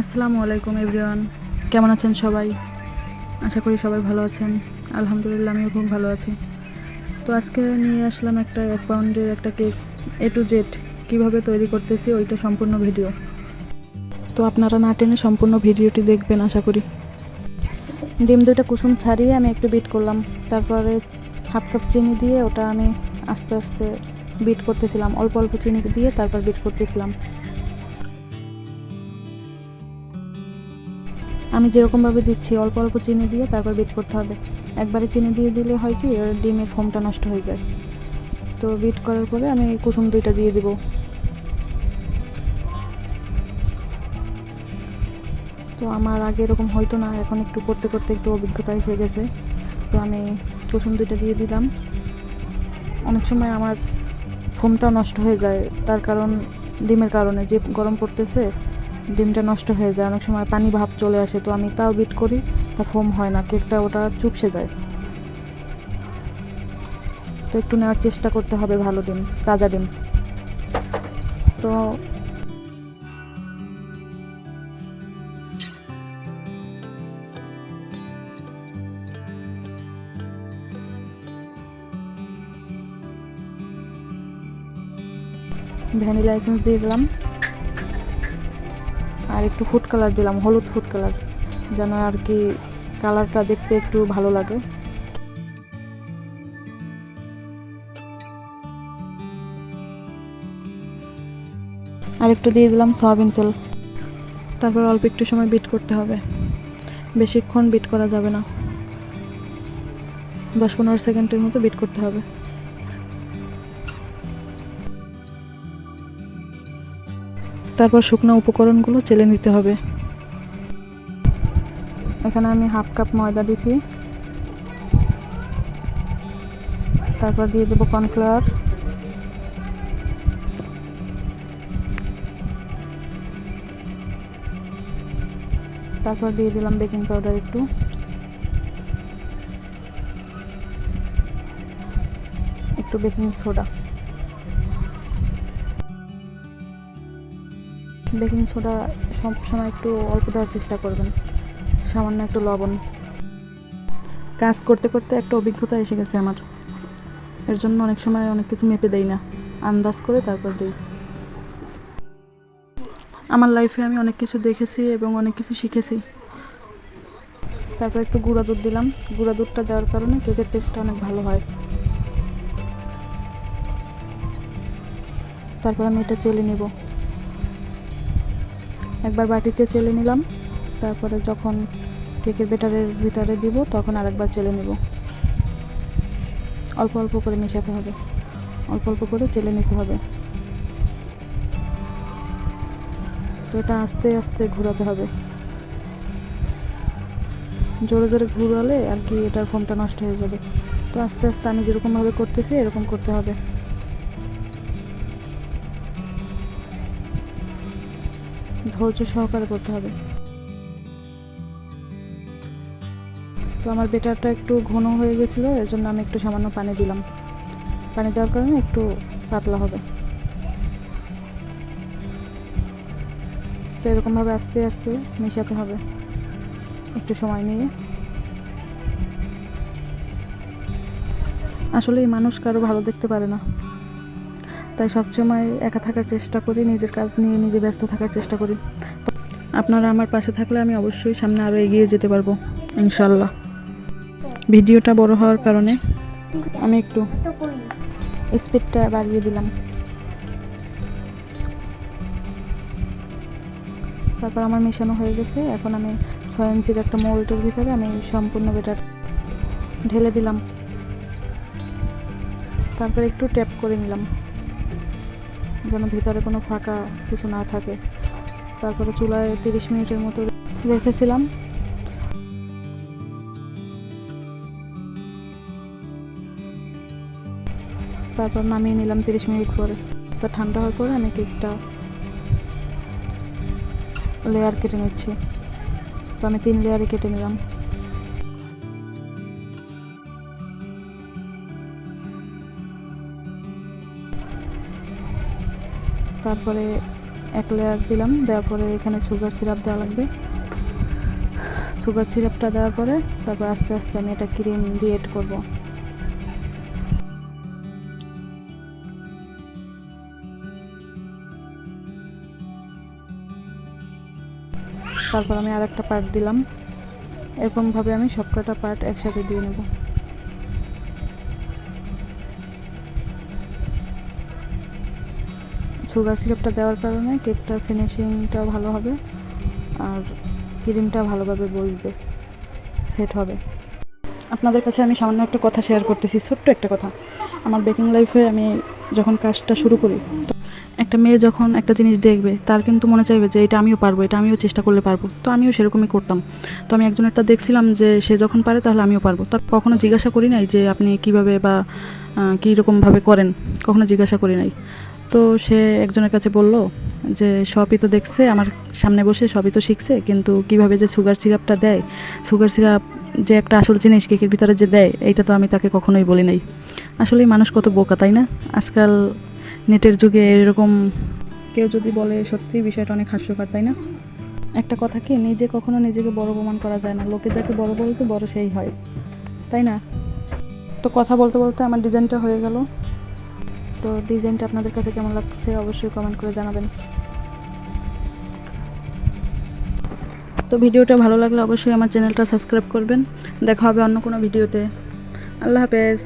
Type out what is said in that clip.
আসসালামু আলাইকুম, এভরিওয়ান। কেমন আছেন সবাই? আশা করি সবাই ভালো আছেন। আলহামদুলিল্লাহ, আমিও খুব ভালো আছি। তো আজকে নিয়ে আসলাম একটা এক পাউন্ডের একটা কেক এ টু জেড কীভাবে তৈরি করতেছি ওইটা সম্পূর্ণ ভিডিও। তো আপনারা না টেনে সম্পূর্ণ ভিডিওটি দেখবেন, আশা করি। ডিম দুইটা কুসুম ছাড়িয়ে আমি একটু বিট করলাম। তারপরে হাফ কাপ চিনি দিয়ে ওটা আমি আস্তে আস্তে বিট করতেছিলাম। অল্প অল্প চিনি দিয়ে তারপর বিট করতেছিলাম। আমি যেরকমভাবে দিচ্ছি, অল্প অল্প চিনি দিয়ে তারপর বিট করতে হবে। একবারে চিনি দিয়ে দিলে হয় কি ডিমের ফোমটা নষ্ট হয়ে যায়। তো বিট করার পরে আমি কুসুম দুইটা দিয়ে দিব। তো আমার আগে এরকম হয়তো না, এখন একটু করতে করতে একটু অভিজ্ঞতা এসে গেছে। তো আমি কুসুম দুইটা দিয়ে দিলাম। অনেক সময় আমার ফোমটা নষ্ট হয়ে যায়, তার কারণ, ডিমের কারণে যে গরম পড়তেছে ডিমটা নষ্ট হয়ে যায়, অনেক সময় পানি ভাব চলে আসে, তো আমি তাও বিট করি, তা ফোম হয় না, কেকটা ওটা চুপসে যায়। তো একটু নেওয়ার চেষ্টা করতে হবে ভালো ডিম, তাজা ডিম। তো ভ্যানিলা এসেন্স দিয়ে দিলাম। আর একটু ফুড কালার দিলাম, হলুদ ফুড কালার যেন আর কি কালারটা দেখতে একটু ভালো লাগে। আর একটু দিয়ে দিলাম সয়াবিন তেল। তারপর অল্প একটু সময় বিট করতে হবে। বেশিক্ষণ বিট করা যাবে না। দশ পনেরো সেকেন্ডের মতো বিট করতে হবে। তারপর শুকনো উপকরণগুলো চেলে নিতে হবে। এখানে আমি হাফ কাপ ময়দা দিছি। তারপর দিয়ে দেবো কর্নফ্লাওয়ার। তারপর দিয়ে দিলাম বেকিং পাউডার একটু। একটু বেকিং সোডা। বেকিং সোডা সব সময় একটু অল্প দেওয়ার চেষ্টা করবেন। সামান্য একটু লবণ। কাজ করতে করতে একটা অভিজ্ঞতা এসে গেছে আমার। এর জন্য অনেক সময় অনেক কিছু মেপে দেই না। আন্দাজ করে তারপর দিই। আমার লাইফে আমি অনেক কিছু দেখেছি এবং অনেক কিছু শিখেছি। তারপর একটু গুঁড়া দুধ দিলাম। গুঁড়া দুধটা দেওয়ার কারণে কেকের টেস্টটা অনেক ভালো হয়। তারপর আমি এটা চেলে নেব। একবার বাটিতে চেলে নিলাম। তারপরে যখন কেকের বেটারের ভিতরে দিব, তখন আরেকবার চেলে নেব। অল্প অল্প করে মেশাতে হবে। অল্প অল্প করে চেলে নিতে হবে। তো এটা আস্তে আস্তে ঘোরাতে হবে। জোরে জোরে ঘুরালে আর কি এটার ফোমটা নষ্ট হয়ে যাবে। তো আস্তে আস্তে আমি যেরকমভাবে করতেছি, এরকম করতে হবে। ধৈর্য সহকারে করতে হবে। তো আমার বেটারটা একটু ঘন হয়ে গেছিল, এর জন্য আমি একটু সামান্য পানি দিলাম। পানি দেওয়ার কারণে একটু পাতলা হবে। তো এরকমভাবে আস্তে আস্তে মেশাতে হবে। একটু সময় নিয়ে। আসলে এই মানুষ কারও ভালো দেখতে পারে না। তাই সবসময় একা থাকার চেষ্টা করি, নিজের কাজ নিয়ে নিজে ব্যস্ত থাকার চেষ্টা করি। আপনারা আমার পাশে থাকলে আমি অবশ্যই সামনে আরও এগিয়ে যেতে পারব ইনশাল্লাহ ভিডিওটা বড় হওয়ার কারণে আমি একটু স্পিডটা বাড়িয়ে দিলাম। তারপর আমার মেশানো হয়ে গেছে, এখন আমি ছয় ইঞ্চির একটা মোল্টের ভিতরে আমি সম্পূর্ণ বেটার ঢেলে দিলাম। তারপর একটু ট্যাপ করে নিলাম। যেন ভিতরে কোনো ফাঁকা কিছু না থাকে। তারপরে চুলায় তিরিশ মিনিটের মতো রেখেছিলাম। তারপর নামিয়ে নিলাম তিরিশ মিনিট পরে। তো ঠান্ডা হওয়ার পরে আমি কেকটা লেয়ার কেটে নিচ্ছি। তো আমি তিন লেয়ারে কেটে নিলাম। তারপরে এক লেয়ার দিলাম, দেওয়ার পরে এখানে সুগার সিরাপ দেওয়া লাগবে। সুগার সিরাপটা দেওয়ার পরে তারপর আস্তে আস্তে আমি এটা ক্রিম দিয়ে এড করব। তারপর আমি আর একটা পার্ট দিলাম। এরকমভাবে আমি সবকটা পার্ট একসাথে দিয়ে নেব। সুগার সিরাপটা দেওয়ার কারণে কেকটার ফিনিশিংটা ভালো হবে আর ক্রিমটা ভালোভাবে বসবে, সেট হবে। আপনাদের কাছে আমি সামান্য একটা কথা শেয়ার করতেছি, ছোট্ট একটা কথা। আমার বেকিং লাইফে আমি যখন কাজটা শুরু করি, একটা মেয়ে যখন একটা জিনিস দেখবে, তার কিন্তু মনে চাইবে যে এটা আমিও পারব, এটা আমিও চেষ্টা করলে পারব। তো আমিও সেরকমই করতাম। তো আমি একজনেরটা দেখছিলাম যে সে যখন পারে তাহলে আমিও পারব। তা কখনো জিজ্ঞাসা করি নাই যে আপনি কীভাবে বা কীরকমভাবে করেন? কখনো জিজ্ঞাসা করি নাই। তো সে একজনের কাছে বলল যে, সবই তো দেখছে, আমার সামনে বসে সবই তো শিখছে, কিন্তু কীভাবে যে সুগার সিরাপটা দেয়, সুগার সিরাপ যে একটা আসল জিনিস কেকের ভিতরে যে দেয়, এইটা তো আমি তাকে কখনোই বলি নাই। আসলেই মানুষ কত বোকা, তাই না? আজকাল নেটের যুগে এরকম কেউ যদি বলে, সত্যি বিষয়টা অনেক হাস্যকর, তাই না? একটা কথা কি, নিজে কখনো নিজেকে বড় প্রমাণ করা যায় না। লোকে যাকে বড় বলতে বড় সেই হয়। তাই না? তো কথা বলতে বলতে আমার ডিজাইনটা হয়ে গেল। তো ডিজাইনটা আপনাদের কাছে কেমন লাগছে অবশ্যই কমেন্ট করে জানাবেন। তো ভিডিওটা ভালো লাগলে অবশ্যই আমার চ্যানেলটা সাবস্ক্রাইব করবেন। দেখা হবে অন্য কোনো ভিডিওতে। আল্লাহ হাফেজ।